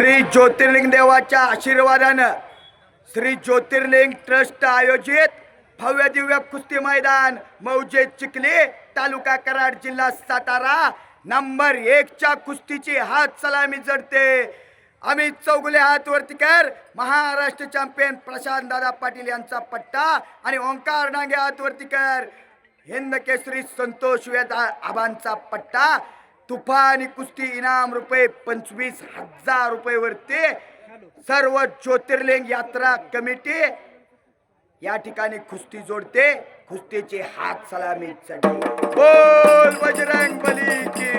श्री ज्योतिर्लिंग देवाच्या आशीर्वादानं श्री ज्योतिर्लिंग ट्रस्ट आयोजित भव्य दिव्य कुस्ती मैदान मौजे चिखली तालुका कराड जिल्हा सातारा नंबर एकच्या कुस्तीची हात सलामी जडते. अमित चौगुले हात वरती कर. महाराष्ट्र चॅम्पियन प्रशांत दादा पाटील यांचा पट्टा आणि ओंकार डांगे हात वरती कर. हिंद केसरी संतोष वेद आबांचा पट्टा. तुफानी कुस्ती इनाम रुपये पंचवीस हजार रुपये वरती सर्व ज्योतिर्लिंग यात्रा कमिटी या ठिकाणी कुस्ती जोडते. कुस्तीचे हात सलामी बोल बजरंग बलीची.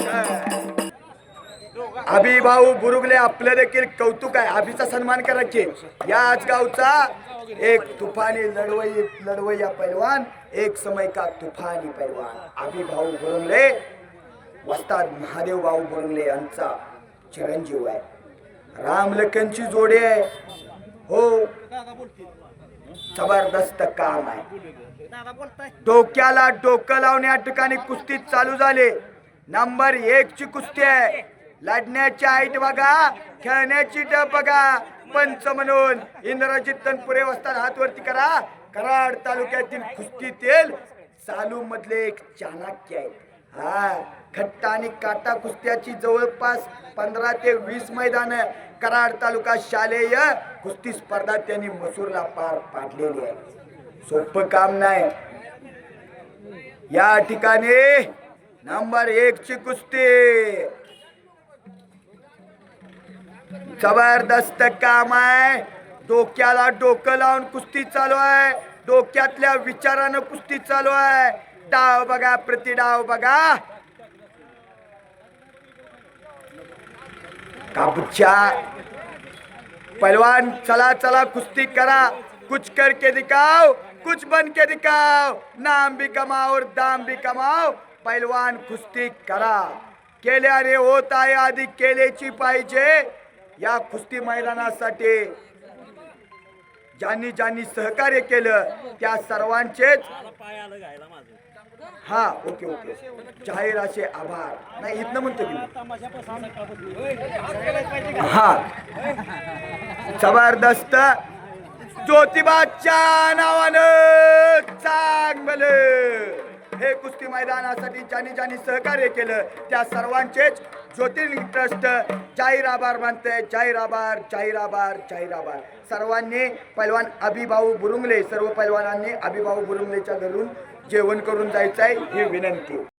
जय. अभिभाऊ बुरुगले आपलं देखील कौतुक आहे. अभिचा सन्मान करायचे याच गावचा एक तुफानी लढवई लढवय्या पैलवान एक समय का तुफानी पैलवान. अभिभाऊ बुरुगले वस्ताद महादेव भाऊ बुरुगले यांचा चिरंजीव आहे. रामलखनची जोडी आहे. हो. जबरदस्त काम आहे. डोक्याला डोकं लावून या ठिकाणी कुस्ती चालू झाली. नंबर एक ची कुस्ती आहे. लढण्याची आईट बघा. खेळण्याची डब बघा. पंच म्हणून इंद्रजित तनपुरे वस्ताद हात वरती करा. कराड तालुक्यातील कुस्तीतील चालू मधले एक चाणक्य आहे हा खट्टा आणि काटा कुस्त्याची जवळपास पंधरा ते वीस मैदान कराड तालुका शालेय कुस्ती स्पर्धा त्यांनी मसूरला पार पाडलेली आहे सोपं काम नाही. या ठिकाणी नंबर एक ची कुस्ती. जबरदस्त काम आहे. डोक्याला डोकं लावून कुस्ती चालू आहे. डोक्यातल्या विचारानं कुस्ती चालू आहे. डाव बघा प्रति डाव बघा. काबूच्या पहलवान चला चला कुश्ती करा. कुछ करके दिखाओ कुछ बन के दिखाओ. नाम भी कमाओ और दाम भी कमाओ. पहलवान कुस्ती करा. केल्याने होत आहे आधी केल्याची पाहिजे. या कुस्ती मैदानासाठी ज्यांनी ज्यांनी सहकार्य केलं त्या सर्वांचेच हा ओके ओके. जाहीर असे आभार. नाही इथनं म्हणतो की हा. जबरदस्त ज्योतिबाच्या नावानं चांगलं. हे कुस्ती मैदानासाठी ज्यांनी ज्यांनी सहकार्य केलं त्या सर्वांचेच ज्योतिर्लिंग ट्रस्ट जाहीर आभार मानते जाहीर आभार जाहीर आभार जाहीर आभार सर्वांनी पैलवान अभिभाऊ बुरुंगले सर्व पैलवानांनी अभिभाऊ बुरुंगलेच्या घरून जेवण करून जायचं आहे ही विनंती.